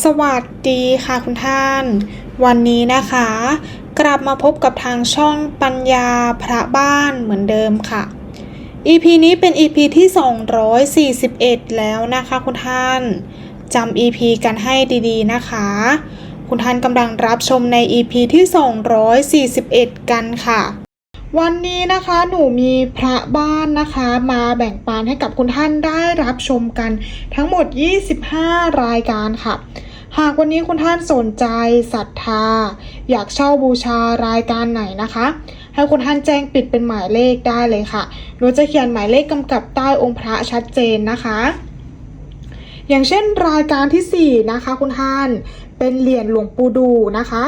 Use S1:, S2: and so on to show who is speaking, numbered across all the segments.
S1: สวัสดีค่ะคุณท่าน วันนี้นะคะ กลับมาพบกับทางช่องปัญญาพระบ้านเหมือนเดิมค่ะ EP นี้เป็น EP ที่ 241 แล้วนะคะคุณท่านจำ EP กันให้ดีๆนะคะ คุณท่านกำลังรับชมใน EP ที่ 241 กันค่ะ วันนี้นะคะหนูมีพระบ้านนะคะ มาแบ่งปันให้กับคุณท่านได้รับชมกันทั้งหมด 25 รายการค่ะ หากวันนี้คุณท่านสนใจศรัทธา อยากเช่าบูชารายการไหนนะคะ ให้คุณท่านแจ้งปิดเป็นหมายเลขได้เลยค่ะหนูจะเขียนหมายเลขกำกับใต้องค์พระชัดเจนนะคะ อย่างเช่นรายการทีสี่4 นะคะ คุณท่านเป็นเหรียญหลวงปู่ดูนะคะ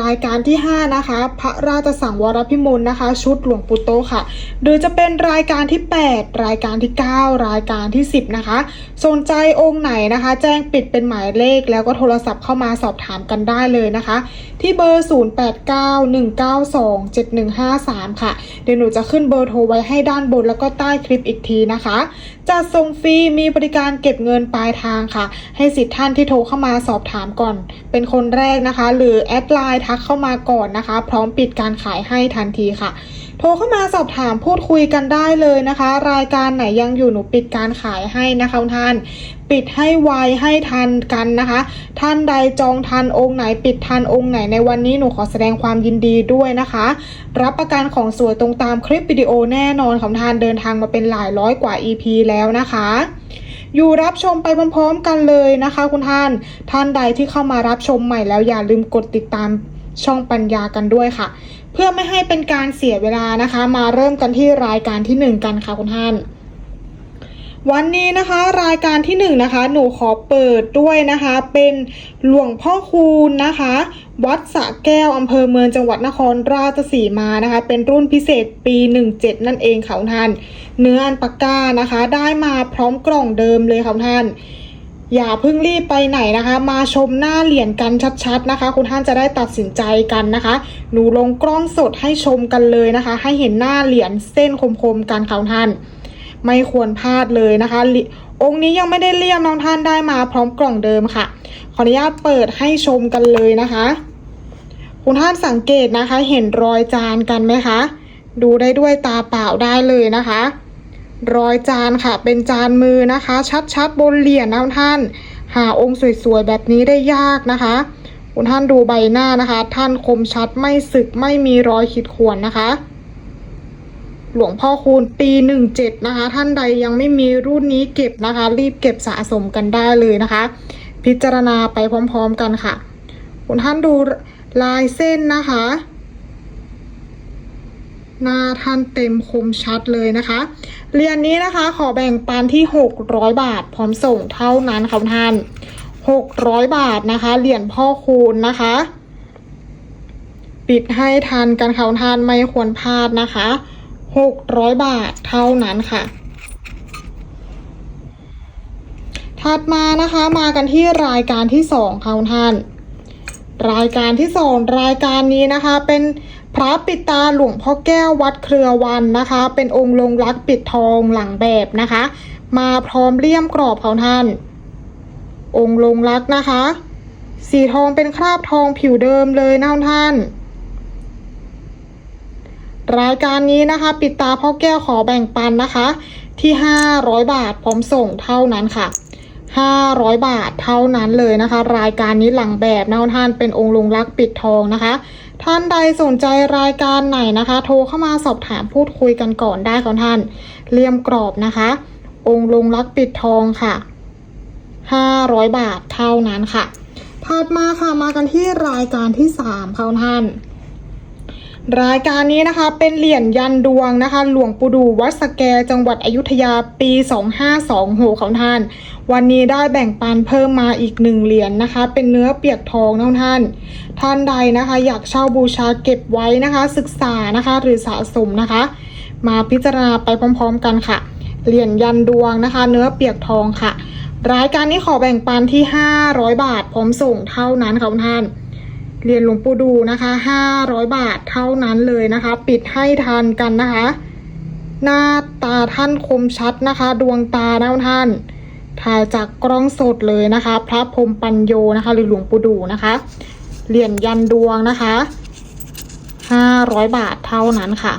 S1: รายการที่ 5 นะคะ พระราชสังวรพิมลนะคะ ชุดหลวงปู่โตค่ะ หรือจะเป็นรายการที่ 8 รายการที่ 9 รายการที่ 10 นะคะ สนใจองค์ไหนนะคะ แจ้งปิดเป็นหมายเลขแล้วก็โทรศัพท์เข้ามาสอบถามกันได้เลยนะคะ ที่เบอร์ 0891927153 ค่ะ เดี๋ยวหนูจะขึ้นเบอร์โทรไว้ให้ด้านบนแล้วก็ใต้คลิปอีกทีนะคะจัดส่งฟรีมีบริการเก็บเงินปลายทางค่ะ ให้สิทธิ์ท่านที่โทรเข้ามาสอบถามก่อน เป็นคนแรกนะคะ หรือแอดไลน์ทักเข้ามาก่อนนะคะ พร้อมปิดการขายให้ทันทีค่ะ โทรเข้ามาสอบถามพูดคุยกันได้เลยนะคะ รายการไหนยังอยู่หนูปิดการขายให้นะคะท่านปิดให้ไวให้ทันกันนะคะ ท่านใดจองทันองค์ไหนปิดทันองค์ไหนในวันนี้หนูขอแสดงความยินดีด้วยนะคะ รับประกันของสวยตรงตามคลิปวิดีโอแน่นอนของท่านเดินทางมาเป็นหลายร้อยกว่า EP แล้วนะคะ อยู่รับชมไปพร้อมๆกันเลยนะคะ คุณท่าน ท่านใดที่เข้ามารับชมใหม่แล้วอย่าลืมกดติดตามช่องปัญญากันด้วยค่ะ เพื่อไม่ให้เป็นการเสียเวลานะคะ มาเริ่มกันที่รายการที่หนึ่งกันค่ะคุณท่าน วันนี้นะคะรายการที่หนึ่งนะคะหนูขอเปิดด้วยนะคะ เป็นหลวงพ่อคูณนะคะ วัดสะแก้วอำเภอเมืองจังหวัดนครราชสีมานะคะ เป็นรุ่นพิเศษปี 17 นั่นเองค่ะท่าน เนื้ออันปากกานะคะ ได้มาพร้อมกล่องเดิมเลยค่ะท่าน อย่าเพิ่งรีบไปไหนนะคะ มาชมหน้าเหรียญกันชัดๆนะคะ คุณท่านจะได้ตัดสินใจกันนะคะ หนูลงกล้องสดให้ชมกันเลยนะคะ ให้เห็นหน้าเหรียญเส้นคมๆกันค่ะท่าน ไม่ควรพลาดเลยนะคะ องค์นี้ยังไม่ได้เลี่ยมน้องท่านได้มาพร้อมกล่องเดิมค่ะ ขออนุญาตเปิดให้ชมกันเลยนะคะ คุณท่านสังเกตนะคะ เห็นรอยจานกันไหมคะ ดูได้ด้วยตาเปล่าได้เลยนะคะ รอยจานค่ะ เป็นจานมือนะคะ ชัดๆบนเหรียญนะคุณท่าน หาองค์สวยๆแบบนี้ได้ยากนะคะคุณท่านดูใบหน้านะคะ ท่านคมชัดไม่สึกไม่มีรอยขีดข่วนนะคะ หลวงพ่อคูณปีหนึ่งเจ็ดนะคะ ท่านใดยังไม่มีรุ่นนี้เก็บนะคะ รีบเก็บสะสมกันได้เลยนะคะ พิจารณาไปพร้อมๆกันค่ะ คุณท่านดูลายเส้นนะคะ หน้าท่านเต็มคมชัดเลยนะคะเรียนนี้นะคะขอแบ่งปันที่ 600 บาท พร้อมส่งเท่านั้นค่ะท่าน 600 บาทนะคะเหรียญพ่อคูณนะคะ ปิดให้ทันกันค่ะท่านไม่ควรพลาดนะคะ 600 บาทเท่านั้นค่ะ ถัดมานะคะมากันที่รายการที่สองค่ะคุณท่าน รายการที่สองรายการนี้นะคะเป็นพระปิตาหลวงพ่อแก้ววัดเครือวันนะคะ เป็นองค์ลงรักปิดทองหลังแบบนะคะ มาพร้อมเลี่ยมกรอบของท่าน องค์ลงรักนะคะ สีทองเป็นคราบทองผิวเดิมเลยนะท่าน รายการนี้นะคะ ปิดตาพ่อแก้วขอแบ่งปันนะคะ ที่ 500 บาทพร้อมส่งเท่านั้นค่ะ 500 บาทเท่านั้นเลยนะคะ รายการนี้หลังแบบนะท่านเป็นองค์ลงรักปิดทองนะคะ ท่านใดสนใจรายการไหนนะคะ โทรเข้ามาสอบถามพูดคุยกันก่อนได้ค่ะท่านเลี่ยมกรอบนะคะ องค์ลงรักปิดทองค่ะ 500 บาทเท่านั้นค่ะถัดมาค่ะมากันที่รายการที่ 3ค่ะท่าน รายการนี้นะคะเป็นเหรียญยันดวงนะคะ หลวงปู่ดูวัดสแกจังหวัดอยุธยาปี 2526ของท่าน วันนี้ได้แบ่งปันเพิ่มมาอีกหนึ่งเหรียญนะคะ เป็นเนื้อเปียกทองนะท่าน ท่านใดนะคะ อยากเช่าบูชาเก็บไว้นะคะ ศึกษานะคะ หรือสะสมนะคะ มาพิจารณาไปพร้อมๆกันค่ะ เหรียญยันดวงนะคะ เนื้อเปียกทองค่ะ รายการนี้ขอแบ่งปันที่ 500 บาทพร้อมส่งเท่านั้นค่ะท่าน เหรียญหลวงปู่ดูนะคะ 500 บาทเท่านั้นเลยนะคะ ปิดให้ทันกันนะคะ หน้าตาท่านคมชัดนะคะ ดวงตานะท่าน ถ่ายจากกล้องสดเลยนะคะ พระพรมปัญโยนะคะ หรือหลวงปู่ดูนะคะ เหรียญยันดวงนะคะห้าร้อยบาทเท่านั้นค่ะ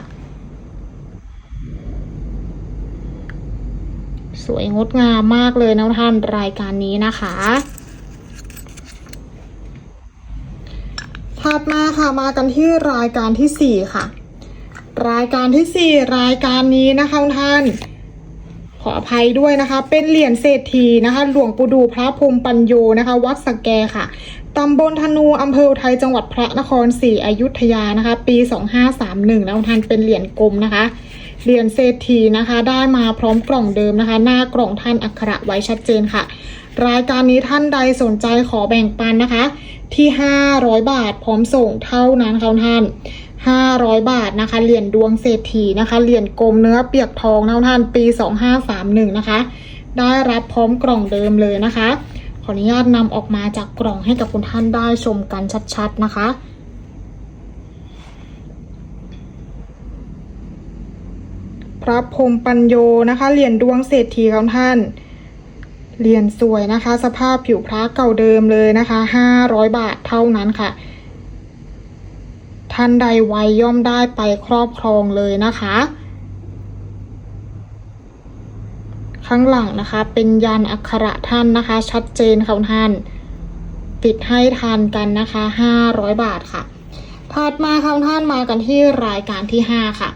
S1: สวยงดงามมากเลยนะท่านรายการนี้นะคะ ถัดมาค่ะมากันที่รายการที่สี่ค่ะ รายการที่สี่รายการนี้นะคะท่าน ขออภัยด้วยนะคะ เป็นเหรียญเศรษฐีนะคะ หลวงปู่ดูพระพรมปัญโยนะคะ วัดสแกค่ะตำบลธนูอำเภออุทัยจังหวัดพระนครศรีอยุธยานะคะ ปี 2531นะท่านเป็นเหรียญกลมนะคะเหรียญเศรษฐีนะคะ ได้มาพร้อมกล่องเดิมนะคะ หน้ากล่องท่านอักขระไว้ชัดเจนค่ะ รายการนี้ท่านใดสนใจขอแบ่งปันนะคะ ที่ 500 บาทพร้อมส่งเท่านั้นค่ะท่าน500 บาทนะคะเหรียญดวงเศรษฐีนะคะเหรียญกลมเนื้อเปียกทองนะท่านปี 2531 นะคะ ได้รับพร้อมกล่องเดิมเลยนะคะ ขออนุญาตนำออกมาจากกล่องให้กับคุณท่านได้ชมกันชัดๆนะคะพระพรมปัญโยนะคะเหรียญดวงเศรษฐีของท่าน เรียญสวยนะคะ สภาพผิวพระเก่าเดิมเลยนะคะ500บาทเท่านั้นค่ะ ท่านใดไวย่อมได้ไปครอบครองเลยนะคะ ข้างหลังนะคะ เป็นยันอักขระท่านนะคะ ชัดเจนค่ะท่านปิดให้ทานกันนะคะ500บาทค่ะถัดมาค่ะท่านมากันที่รายการที่5ค่ะ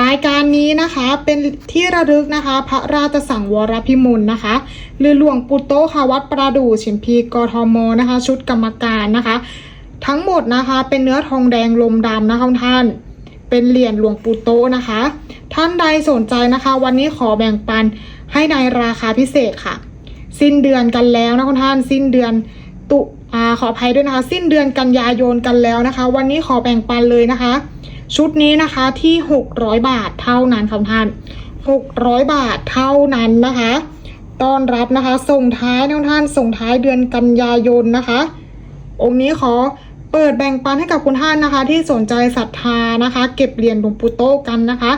S1: รายการนี้นะคะเป็นที่ระลึกนะคะ พระราชสังวรพิมลนะคะหรือหลวงปู่โตค่ะวัดประดู่ฉิมพีกทมนะคะ ชุดกรรมการนะคะ ทั้งหมดนะคะ เป็นเนื้อทองแดงลมดำนะคะท่าน เป็นเหรียญหลวงปู่โตนะคะ ท่านใดสนใจนะคะ วันนี้ขอแบ่งปันให้ในราคาพิเศษค่ะ สิ้นเดือนกันแล้วนะคุณท่าน สิ้นเดือนตุอาขออภัยด้วยนะคะ สิ้นเดือนกันยายนกันแล้วนะคะ วันนี้ขอแบ่งปันเลยนะคะ ชุดนี้นะคะที่ 600 บาทเท่านั้นค่ะท่าน 600 บาทเท่านั้นนะคะต้อนรับนะคะ ส่งท้ายนะท่านส่งท้ายเดือนกันยายนนะคะ องค์นี้ขอเปิดแบ่งปันให้กับคุณท่านนะคะ ที่สนใจศรัทธานะคะ เก็บเหรียญหลวงปู่โตกันนะคะ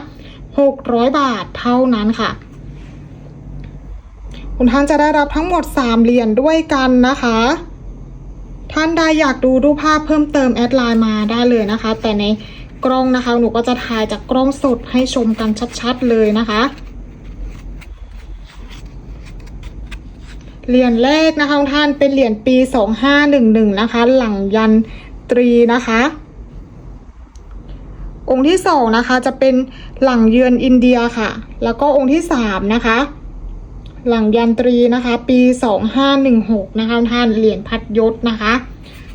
S1: 600 บาทเท่านั้นค่ะ คุณท่านจะได้รับทั้งหมด 3 เหรียญด้วยกันนะคะ ท่านใดอยากดูรูปภาพเพิ่มเติมแอดไลน์มาได้เลยนะคะ แต่ใน กล้องนะคะ หนูก็จะถ่ายจากกล้องสดให้ชมกันชัดๆเลยนะคะเหรียญแรกนะคะท่านเป็นเหรียญปี2511นะคะ หลังยันตรีนะคะ องค์ที่สองนะคะจะเป็นหลังเยือนอินเดียค่ะ แล้วก็องค์ที่สามนะคะ หลังยันตรีนะคะ ปี2516นะคะท่านเหรียญพัดยศนะคะ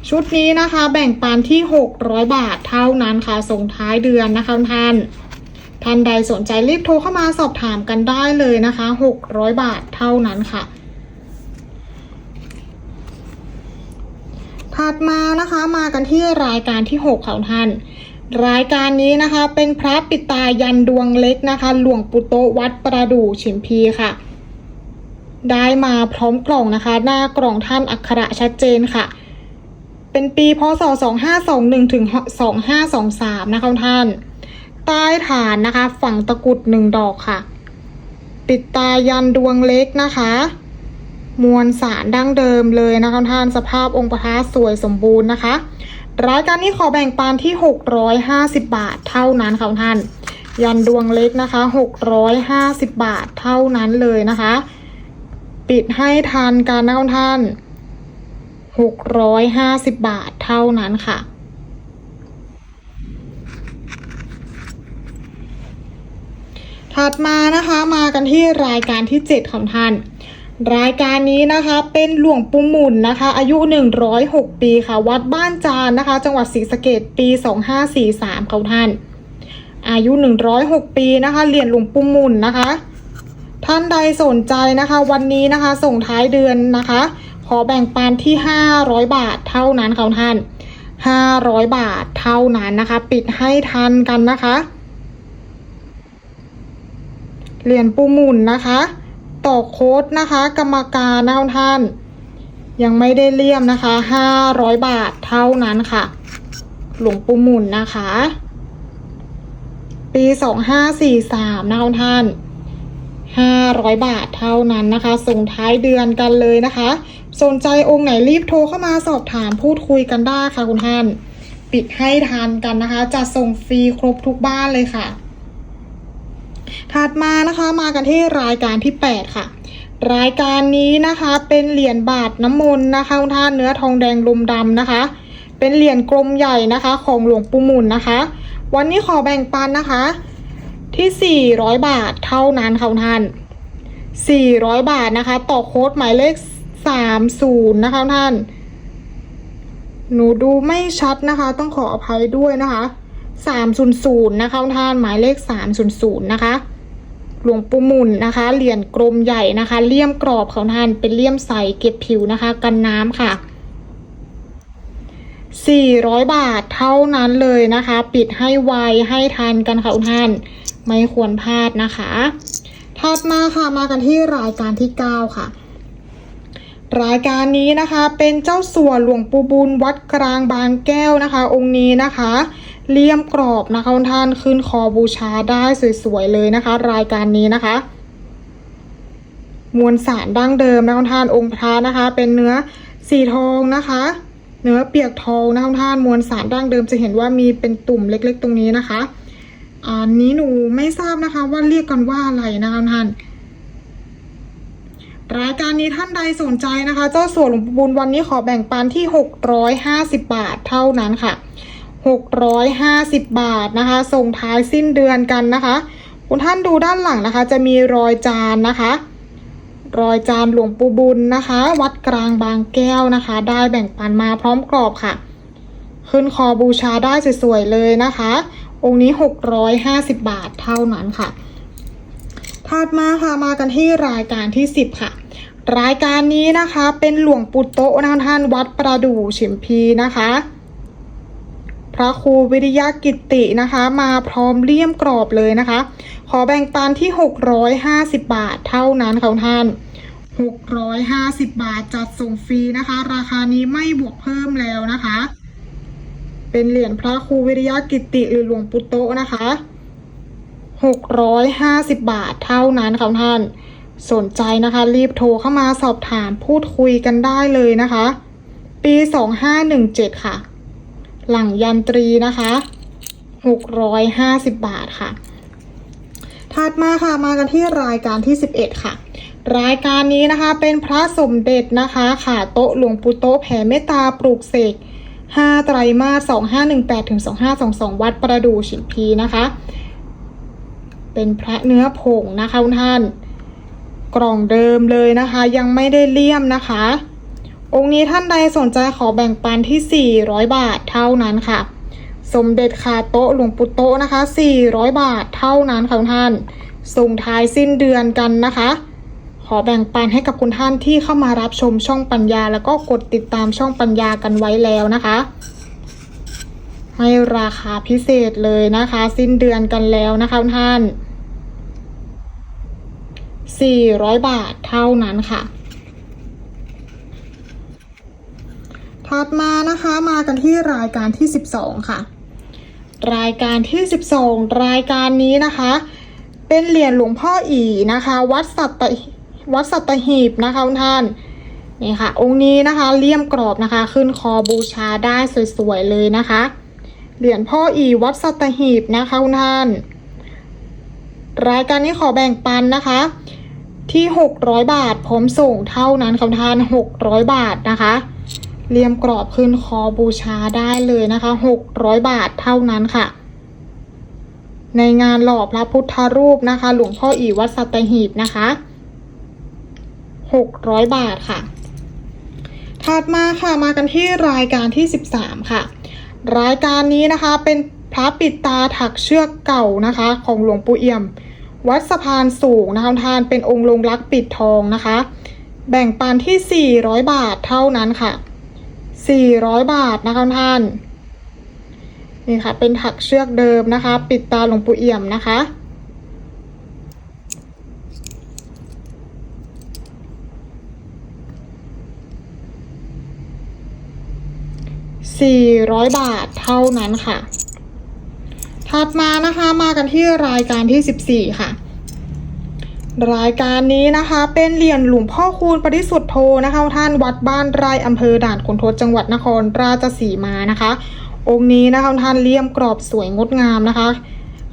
S1: ชุดนี้นะคะแบ่งปันที่ 600 บาทเท่านั้นค่ะ ส่งท้ายเดือนนะคะท่านท่านใดสนใจรีบโทรเข้ามาสอบถามกันได้เลยนะคะ 600 บาทเท่านั้นค่ะ ถัดมานะคะมากันที่รายการที่6ค่ะท่าน รายการนี้นะคะเป็นพระปิตายันดวงเล็กนะคะ หลวงปู่โตวัดประดู่ฉิมพีค่ะ ได้มาพร้อมกล่องนะคะ หน้ากล่องท่านอักขระชัดเจนค่ะ เป็นปีพศ 2521 ถึง 2523 นะคะท่าน ใต้ฐานนะคะฝั่งตะกุดหนึ่งดอกค่ะ ปิดตายันดวงเล็กนะคะ มวลสารดั้งเดิมเลยนะคะท่านสภาพองค์พระสวยสมบูรณ์นะคะ รายการนี้ขอแบ่งปันที่ 650 บาทเท่านั้นค่ะท่าน ยันดวงเล็กนะคะ 650 บาทเท่านั้นเลยนะคะ ปิดให้ทานกันนะคะท่าน 650 บาทเท่านั้นค่ะ ถัดมานะคะมากันที่รายการที่ 7 ของท่าน รายการนี้นะคะเป็นหลวงปู่หมุนนะคะ อายุ 106 ปีค่ะ วัดบ้านจานนะคะ จังหวัดศรีสะเกดปี 2543ค่ะท่าน อายุ 106 ปีนะคะเหรียญหลวงปู่หมุนนะคะ ท่านใดสนใจนะคะ วันนี้นะคะส่งท้ายเดือนนะคะ ขอแบ่งปันที่ 500 บาทเท่านั้นค่ะท่าน 500 บาทเท่านั้นนะคะ ปิดให้ทันกันนะคะ เหรียญปูหมุนนะคะ ต่อโค้ดนะคะ กรรมการนะท่าน ยังไม่ได้เลี่ยมนะคะ 500 บาทเท่านั้นค่ะ หลวงปูหมุนนะคะ ปี 2543นะท่าน500 บาทเท่านั้นนะคะ ส่งท้ายเดือนกันเลยนะคะ สนใจองค์ไหนรีบโทรเข้ามาสอบถามพูดคุยกันได้ค่ะคุณท่าน ปิดให้ทานกันนะคะ จะส่งฟรีครบทุกบ้านเลยค่ะ ถัดมานะคะมากันที่รายการที่ 8 ค่ะ รายการนี้นะคะเป็นเหรียญบาทน้ำมนต์นะคะคุณท่านเนื้อทองแดงลมดำนะคะ เป็นเหรียญกลมใหญ่นะคะ ของหลวงปู่หมุนนะคะ วันนี้ขอแบ่งปันนะคะ ที่ 400 บาทเท่านั้นค่ะคุณท่าน400 บาทนะคะ ต่อโค้ดหมายเลข 30นะคะคุณท่าน หนูดูไม่ชัดนะคะ ต้องขออภัยด้วยนะคะ300นะคะคุณท่านหมายเลข300นย์ศูนย์นะคะหลวงปู่มุนนะคะ เหรียญกลมใหญ่นะคะ เลี่ยมกรอบของท่านเป็นเลี่ยมใสเก็บผิวนะคะ กันน้ำค่ะ 400 บาทเท่านั้นเลยนะคะ ปิดให้ไวให้ทันกันค่ะคุณท่าน ไม่ควรพลาดนะคะ ถัดมาค่ะมากันที่รายการที่ 9 ค่ะ รายการนี้นะคะเป็นเจ้าสัวหลวงปู่บุญวัดกลางบางแก้วนะคะ องค์นี้นะคะเลี่ยมกรอบนะคะท่านขึ้นคอบูชาได้สวยๆเลยนะคะ รายการนี้นะคะ มวลสารดั้งเดิมนะคุณท่านองค์พระนะคะ เป็นเนื้อสีทองนะคะ เนื้อเปียกทองนะคุณท่านมวลสารดั้งเดิมจะเห็นว่ามีเป็นตุ่มเล็ก ๆ ตรงนี้นะคะอันนี้หนูไม่ทราบนะคะว่าเรียกกันว่าอะไรนะคะท่าน รายการนี้ท่านใดสนใจนะคะ เจ้าสัวหลวงปู่บุญวันนี้ขอแบ่งปันที่ 650 บาทเท่านั้นค่ะ 650 บาทนะคะ ส่งท้ายสิ้นเดือนกันนะคะ คุณท่านดูด้านหลังนะคะ จะมีรอยจานนะคะ รอยจานหลวงปู่บุญนะคะ วัดกลางบางแก้วนะคะ ได้แบ่งปันมาพร้อมกรอบค่ะ ขึ้นคอบูชาได้สวยๆเลยนะคะ องค์นี้ 650 บาทเท่านั้นค่ะ ถัดมาค่ะมากันที่รายการที่ 10 ค่ะ รายการนี้นะคะเป็นหลวงปู่โตนะท่านวัดประดู่เฉิมพีนะคะ พระครูวิริยกิตตินะคะ มาพร้อมเลี่ยมกรอบเลยนะคะ ขอแบ่งปันที่ 650 บาทเท่านั้นค่ะท่าน 650 บาทจัดส่งฟรีนะคะ ราคานี้ไม่บวกเพิ่มแล้วนะคะ เป็นเหรียญพระครูวิริยกิตติหรือหลวงปู่โตนะคะ 650 บาทเท่านั้นค่ะท่าน สนใจนะคะ รีบโทรเข้ามาสอบถามพูดคุยกันได้เลยนะคะ ปี 2517 ค่ะ หลังยันตรีนะคะ 650 บาทค่ะ ถัดมาค่ะมากันที่รายการที่ 11 ค่ะรายการนี้นะคะเป็นพระสมเด็จนะคะค่ะโต๊ะหลวงปู่โต๊ะแผ่เมตตาปลูกเสก5ไตรมาส 2518ถึง2522 วัดประดู่ฉิมพีนะคะ เป็นพระเนื้อผงนะคะคุณท่าน กล่องเดิมเลยนะคะ ยังไม่ได้เลี่ยมนะคะ องค์นี้ท่านใดสนใจขอแบ่งปันที่ 400 บาทเท่านั้นค่ะ สมเด็จคาโตะหลวงปู่โตะนะคะ 400 บาทเท่านั้นค่ะคุณท่านส่งท้ายสิ้นเดือนกันนะคะ ขอแบ่งปันให้กับคุณท่านที่เข้ามารับชมช่องปัญญา แล้วก็กดติดตามช่องปัญญากันไว้แล้วนะคะ ให้ราคาพิเศษเลยนะคะ สิ้นเดือนกันแล้วนะคะท่าน 400 บาทเท่านั้นค่ะ ถัดมานะคะมากันที่รายการที่ 12 ค่ะ รายการที่ 12 รายการนี้นะคะ เป็นเหรียญหลวงพ่ออีนะคะ วัดสัตวัดสัตหีบนะคะท่านนี่ค่ะ องค์นี้นะคะเลี่ยมกรอบนะคะ ขึ้นคอบูชาได้สวยๆเลยนะคะ เหรียญพ่ออีวัดสัตหีบนะคะคุณท่าน รายการนี้ขอแบ่งปันนะคะ ที่ 600 บาทพร้อมส่งเท่านั้นค่ะท่าน 600 บาทนะคะเลียมกรอบขึ้นคอบูชาได้เลยนะคะ 600 บาทเท่านั้นค่ะ ในงานหล่อพระพุทธรูปนะคะ หลวงพ่ออีวัดสัตหีบนะคะ 600 บาทค่ะ ถัดมาค่ะมากันที่รายการที่ 13 ค่ะ รายการนี้นะคะเป็นพระปิดตาถักเชือกเก่านะคะ ของหลวงปู่เอี่ยม วัดสะพานสูงนะคะทานเป็นองค์ลงรักปิดทองนะคะ แบ่งปันที่ 400 บาทเท่านั้นค่ะ 400 บาทนะคะท่านนี่ค่ะเป็นถักเชือกเดิมนะคะ ปิดตาหลวงปู่เอี่ยมนะคะ 400 บาทเท่านั้นค่ะ ถัดมานะคะมากันที่รายการที่ 14 ค่ะ รายการนี้นะคะเป็นเหรียญหลวงพ่อคูณปริสุทธโธนะคะท่านวัดบ้านไร่อำเภอด่านขุนทดจังหวัดนครราชสีมานะคะ องค์นี้นะคะท่านเลี่ยมกรอบสวยงดงามนะคะ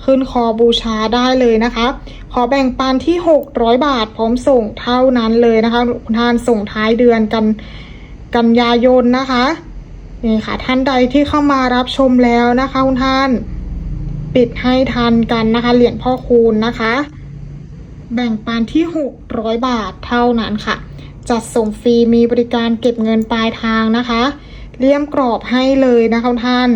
S1: ขึ้นคอบูชาได้เลยนะคะ ขอแบ่งปันที่ 600 บาทพร้อมส่งเท่านั้นเลยนะคะคุณท่านส่งท้ายเดือนกันกันยายนนะคะ นี่ค่ะ ท่านใดที่เข้ามารับชมแล้วนะคะคุณท่าน ปิดให้ทันกันนะคะ เหรียญพ่อคูณนะคะ แบ่งปันที่ 600 บาทเท่านั้นค่ะ จัดส่งฟรีมีบริการเก็บเงินปลายทางนะคะเลี่ยมกรอบให้เลยนะคะท่าน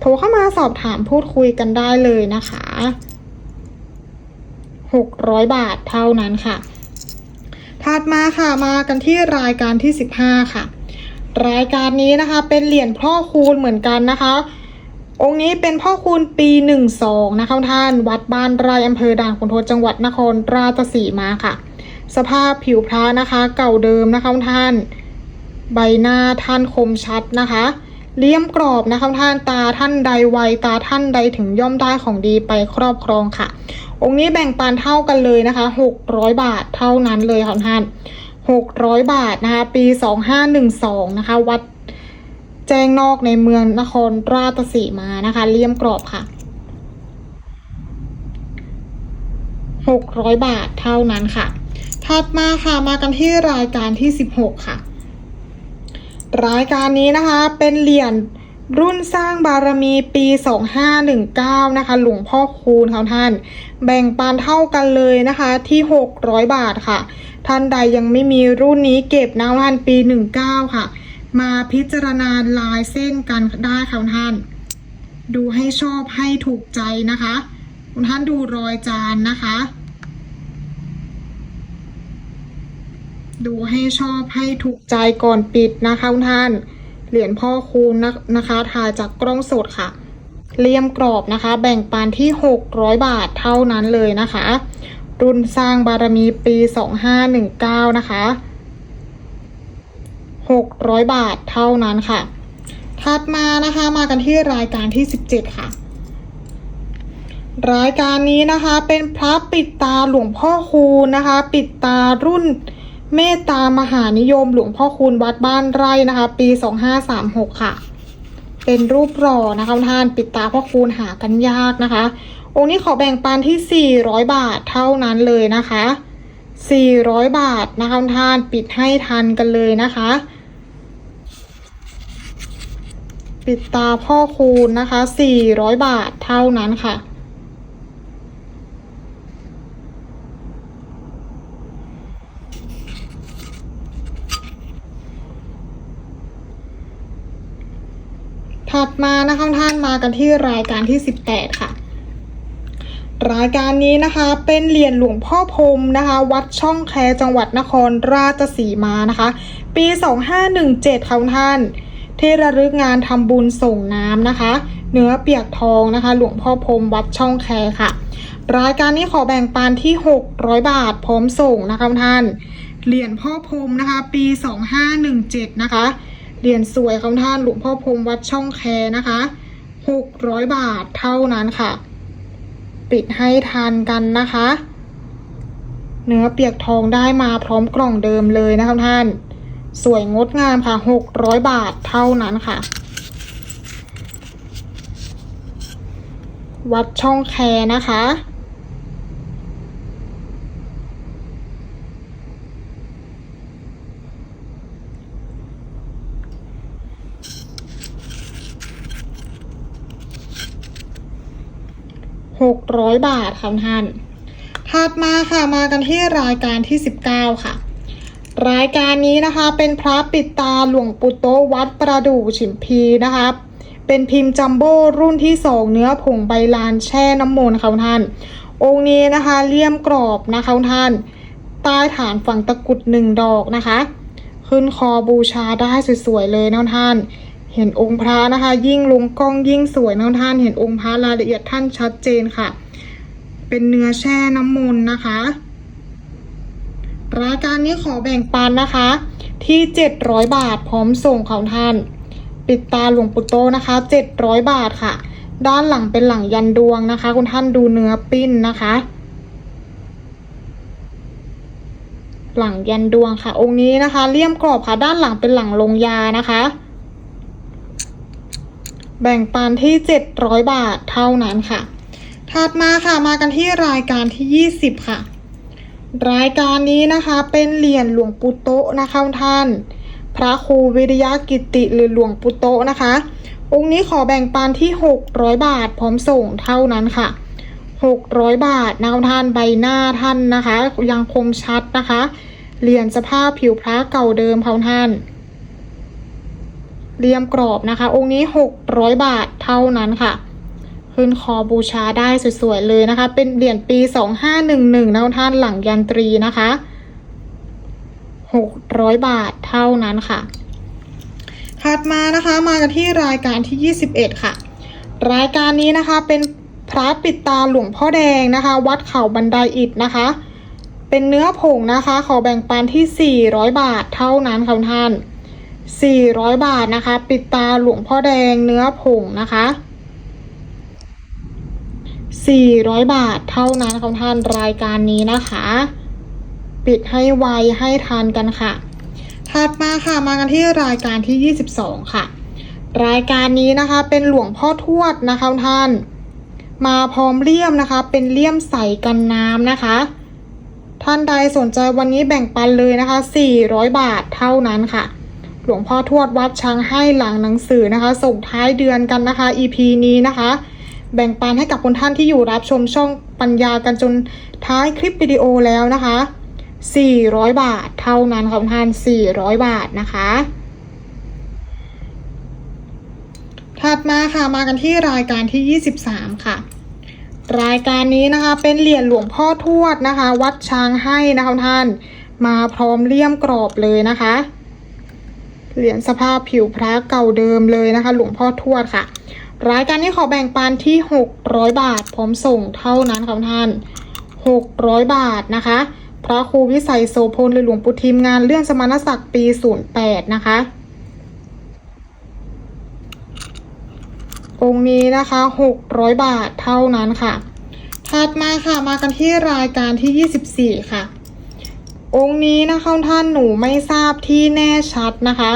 S1: โทรเข้ามาสอบถามพูดคุยกันได้เลยนะคะ 600 บาทเท่านั้นค่ะ ถัดมาค่ะมากันที่รายการที่ 15 ค่ะ รายการนี้นะคะ เป็นเหรียญพ่อคูณเหมือนกันนะคะ องค์นี้เป็นพ่อคูณปี12นะคะท่าน วัดบ้านไร่อำเภอด่านขุนทดจังหวัดนครราชสีมาค่ะ สภาพผิวพระนะคะ เก่าเดิมนะคะท่าน ใบหน้าท่านคมชัดนะคะเลี่ยมกรอบนะคะท่านตาท่านใดไวตาท่านใดถึงย่อมได้ของดีไปครอบครองค่ะ องค์นี้แบ่งปันเท่ากันเลยนะคะ 600 บาทเท่านั้นเลยค่ะท่าน 600 บาทนะคะ ปี 2512 นะคะ วัดแจ้งนอกในเมืองนครราชสีมานะคะ เลี่ยมกรอบค่ะ 600 บาทเท่านั้นค่ะ ถัดมาค่ะ มากันที่รายการที่ 16 ค่ะ รายการนี้นะคะ เป็นเหรียญ รุ่นสร้างบารมีปี 2519 นะคะ หลวงพ่อคูณค่ะท่าน แบ่งปันเท่ากันเลยนะคะที่ 600 บาทค่ะ ท่านใดยังไม่มีรุ่นนี้เก็บนะท่านปี 19 ค่ะ มาพิจารณาลายเส้นกันได้ค่ะท่าน ดูให้ชอบให้ถูกใจนะคะคุณท่านดูรอยจานนะคะ ดูให้ชอบให้ถูกใจก่อนปิดนะคะคุณท่าน เหรียญพ่อคูณนะนะคะถ่ายจากกล้องสดค่ะเลี่ยมกรอบนะคะ แบ่งปันที่ 600 บาทเท่านั้นเลยนะคะ รุ่นสร้างบารมีปี 2519 นะคะ 600 บาทเท่านั้นค่ะ ถัดมานะคะมากันที่รายการที่ 17 ค่ะ รายการนี้นะคะเป็นพระปิดตาหลวงพ่อคูณนะคะ ปิดตารุ่น เมตตามหานิยมหลวงพ่อคูณวัดบ้านไร่นะคะ ปี 2536 ค่ะ เป็นรูปหล่อนะคะท่านปิดตาพ่อคูณหากันยากนะคะ องค์นี้ขอแบ่งปันที่ 400 บาทเท่านั้นเลยนะคะ 400 บาทนะคะท่านปิดให้ทันกันเลยนะคะ ปิดตาพ่อคูณนะคะ 400 บาทเท่านั้นค่ะ ถัดมานะคะท่านมากันที่รายการที่ 18 ค่ะ รายการนี้นะคะเป็นเหรียญหลวงพ่อพรมนะคะ วัดช่องแคจังหวัดนครราชสีมานะคะ ปี 2517ค่ะท่านที่ระลึกงานทำบุญส่งน้ำนะคะ เนื้อเปียกทองนะคะ หลวงพ่อพรมวัดช่องแคค่ะ รายการนี้ขอแบ่งปันที่ 600 บาทพร้อมส่งนะคะท่านเหรียญพ่อพรมนะคะ ปี 2517 นะคะ เหรียญสวยของท่านหลวงพ่อพรมวัดช่องแคนะคะ600บาทเท่านั้นค่ะ ปิดให้ทานกันนะคะ เนื้อเปียกทองได้มาพร้อมกล่องเดิมเลยนะคะท่าน สวยงดงามค่ะ600บาทเท่านั้นค่ะ วัดช่องแคนะคะ 600 บาทค่ะท่านถัดมาค่ะมากันที่รายการที่ 19 ค่ะ รายการนี้นะคะเป็นพระปิดตาหลวงปู่โตวัดประดู่ฉิมพีนะคะเป็นพิมพ์จัมโบ้รุ่นที่2เนื้อผงใบลานแช่น้ำมนต์ค่ะท่าน องค์นี้นะคะเลี่ยมกรอบนะคะท่าน ใต้ฐานฝั่งตะกุดหนึ่งดอกนะคะ ขึ้นคอบูชาได้สวยๆเลยนะท่าน เห็นองค์พระนะคะ ยิ่งลงกล้องยิ่งสวยนะท่าน เห็นองค์พระรายละเอียดท่านชัดเจนค่ะ เป็นเนื้อแช่น้ำมนต์นะคะรายการนี้ขอแบ่งปันนะคะ ที่ 700 บาทพร้อมส่งของท่าน ปิดตาหลวงปู่โตนะคะ 700 บาทค่ะ ด้านหลังเป็นหลังยันดวงนะคะ คุณท่านดูเนื้อปิ้นนะคะ หลังยันดวงค่ะ องค์นี้นะคะเลี่ยมกรอบค่ะ ด้านหลังเป็นหลังลงยานะคะ แบ่งปันที่ 700 บาทเท่านั้นค่ะ ถัดมาค่ะมากันที่รายการที่ 20 ค่ะ รายการนี้นะคะเป็นเหรียญหลวงปู่โตะนะคะท่าน พระครูวิริยกิติหรือหลวงปู่โตะนะคะ องค์นี้ขอแบ่งปันที่ 600 บาทพร้อมส่งเท่านั้นค่ะ 600 บาทนะคะท่านใบหน้าท่านนะคะ ยังคมชัดนะคะเหรียญสภาพผิวพระเก่าเดิมค่ะท่าน เรียมกรอบนะคะ องค์นี้ 600 บาทเท่านั้นค่ะ ขึ้นคอบูชาได้สวยๆเลยนะคะ เป็นเหรียญปี 2511นะท่านหลังยันตรีนะคะ 600 บาทเท่านั้นค่ะถัดมานะคะมากันที่รายการที่ 21 ค่ะ รายการนี้นะคะเป็นพระปิดตาหลวงพ่อแดงนะคะ วัดเขาบันไดอิฐนะคะ เป็นเนื้อผงนะคะ ขอแบ่งปันที่ 400 บาทเท่านั้นค่ะท่าน 400 บาทนะคะ ปิดตาหลวงพ่อแดงเนื้อผงนะคะ 400 บาทเท่านั้นค่ะท่านรายการนี้นะคะ ปิดให้ไวให้ทันกันค่ะ ถัดมาค่ะมากันที่รายการที่ 22 ค่ะ รายการนี้นะคะเป็นหลวงพ่อทวดนะคะท่าน มาพร้อมเลี่ยมนะคะ เป็นเลี่ยมใสกันน้ำนะคะ ท่านใดสนใจวันนี้แบ่งปันเลยนะคะ 400 บาทเท่านั้นค่ะ หลวงพ่อทวดวัดช้างให้หลังหนังสือนะคะ ส่งท้ายเดือนกันนะคะ EP นี้นะคะ แบ่งปันให้กับคนท่านที่อยู่รับชมช่องปัญญากันจนท้ายคลิปวิดีโอแล้วนะคะ 400 บาทเท่านั้นค่ะท่าน 400 บาทนะคะ ถัดมาค่ะมากันที่รายการที่ 23 ค่ะ รายการนี้นะคะเป็นเหรียญหลวงพ่อทวดนะคะ วัดช้างให้นะคะท่าน มาพร้อมเลี่ยมกรอบเลยนะคะ เหรียญสภาพผิวพระเก่าเดิมเลยนะคะ หลวงพ่อทวดค่ะ รายการนี้ขอแบ่งปันที่ 600 บาท พร้อมส่งเท่านั้นค่ะท่าน 600 บาทนะคะ พระครูวิสัยโสพลหรือหลวงปู่ทิมงานเลื่อนสมณศักดิ์ปี 08 นะคะ องค์นี้นะคะ 600 บาทเท่านั้นค่ะ ถัดมาค่ะมากันที่รายการที่ 24 ค่ะ องค์นี้นะคะท่านหนูไม่ทราบที่แน่ชัดนะคะ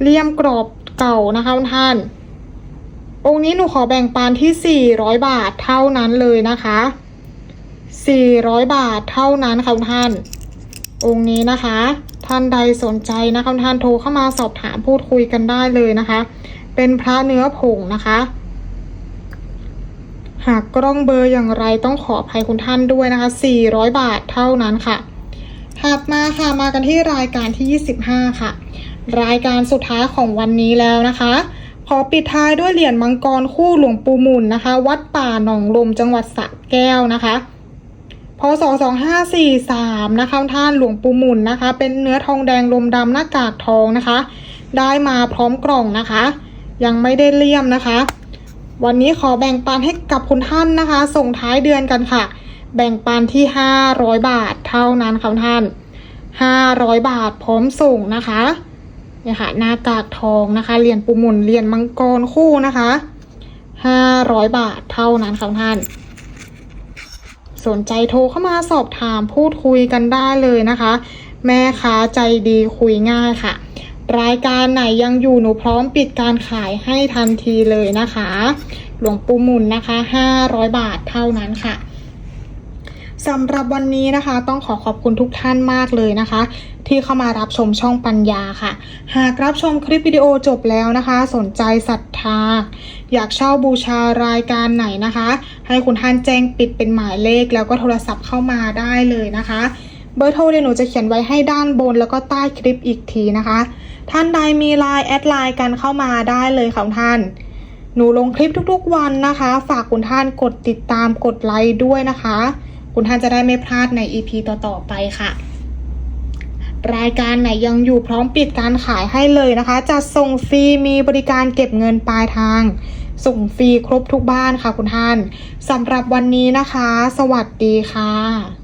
S1: เลี่ยมกรอบเก่านะคะท่าน องค์นี้หนูขอแบ่งปันที่ 400 บาทเท่านั้นเลยนะคะ 400 บาทเท่านั้นค่ะท่าน องค์นี้นะคะ ท่านใดสนใจนะคะท่านโทรเข้ามาสอบถามพูดคุยกันได้เลยนะคะ เป็นพระเนื้อผงนะคะ หากกล้องเบอร์อย่างไรต้องขออภัยคุณท่านด้วยนะคะ 400 บาทเท่านั้นค่ะ ถัดมาค่ะมากันที่รายการที่ 25 ค่ะ รายการสุดท้ายของวันนี้แล้วนะคะ ขอปิดท้ายด้วยเหรียญมังกรคู่หลวงปู่หมุนนะคะ วัดป่าหนองลมจังหวัดสระแก้วนะคะพศ2543 นะคะท่านหลวงปู่หมุนนะคะ เป็นเนื้อทองแดงลมดำหน้ากากทองนะคะ ได้มาพร้อมกล่องนะคะ ยังไม่ได้เลี่ยมนะคะ วันนี้ขอแบ่งปันให้กับคุณท่านนะคะ ส่งท้ายเดือนกันค่ะ แบ่งปันที่ 500 บาทเท่านั้นค่ะท่าน 500 บาทพร้อมส่งนะคะเนี่ยค่ะหน้ากากทองนะคะเหรียญปูมุนเหรียญมังกรคู่นะคะ500บาทเท่านั้นค่ะท่าน สนใจโทรเข้ามาสอบถามพูดคุยกันได้เลยนะคะ แม่ค้าใจดีคุยง่ายค่ะ รายการไหนยังอยู่หนูพร้อมปิดการขายให้ทันทีเลยนะคะ หลวงปู่มุนนะคะ500 บาทเท่านั้นค่ะสำหรับวันนี้นะคะต้องขอขอบคุณทุกท่านมากเลยนะคะ ที่เข้ามารับชมช่องปัญญาค่ะ หากรับชมคลิปวิดีโอจบแล้วนะคะ สนใจศรัทธา อยากเช่าบูชารายการไหนนะคะ ให้คุณท่านแจ้งปิดเป็นหมายเลขแล้วก็โทรศัพท์เข้ามาได้เลยนะคะ เบอร์โทรเดี๋ยวหนูจะเขียนไว้ให้ด้านบนแล้วก็ใต้คลิปอีกทีนะคะ ท่านใดมีไลน์แอดไลน์กันเข้ามาได้เลยค่ะท่าน หนูลงคลิปทุกๆวันนะคะ ฝากคุณท่านกดติดตามกดไลค์ด้วยนะคะ คุณท่านจะได้ไม่พลาดใน EP ต่อๆไปค่ะรายการไหนยังอยู่พร้อมปิดการขายให้เลยนะคะ จะส่งฟรีมีบริการเก็บเงินปลายทาง ส่งฟรีครบทุกบ้านค่ะคุณท่านสำหรับวันนี้นะคะ สวัสดีค่ะ